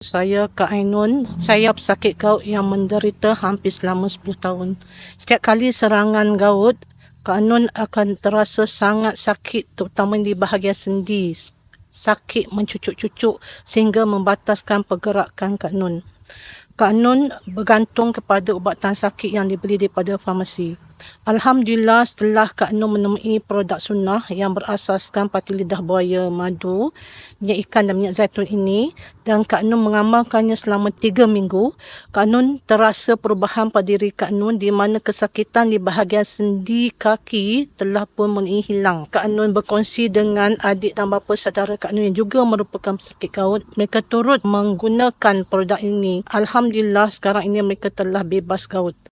Saya Kak Ainun. Saya pesakit gout yang menderita hampir selama 10 tahun. Setiap kali serangan gout, Kak Ainun akan terasa sangat sakit terutama di bahagian sendi. Sakit mencucuk-cucuk sehingga membataskan pergerakan Kak Nun. Kak Nun bergantung kepada ubatan sakit yang dibeli daripada farmasi. Alhamdulillah setelah Kak Nun menemui produk sunnah yang berasaskan pati lidah buaya, madu, minyak ikan dan minyak zaitun ini dan Kak Nun mengamalkannya selama 3 minggu, Kak Nun terasa perubahan pada diri Kak Nun di mana kesakitan di bahagian sendi kaki telah pun menghilang. Kak Nun berkongsi dengan adik dan bapa saudara Kak Nun yang juga merupakan pesakit gout. Mereka turut menggunakan produk ini. Alhamdulillah sekarang ini mereka telah bebas gout.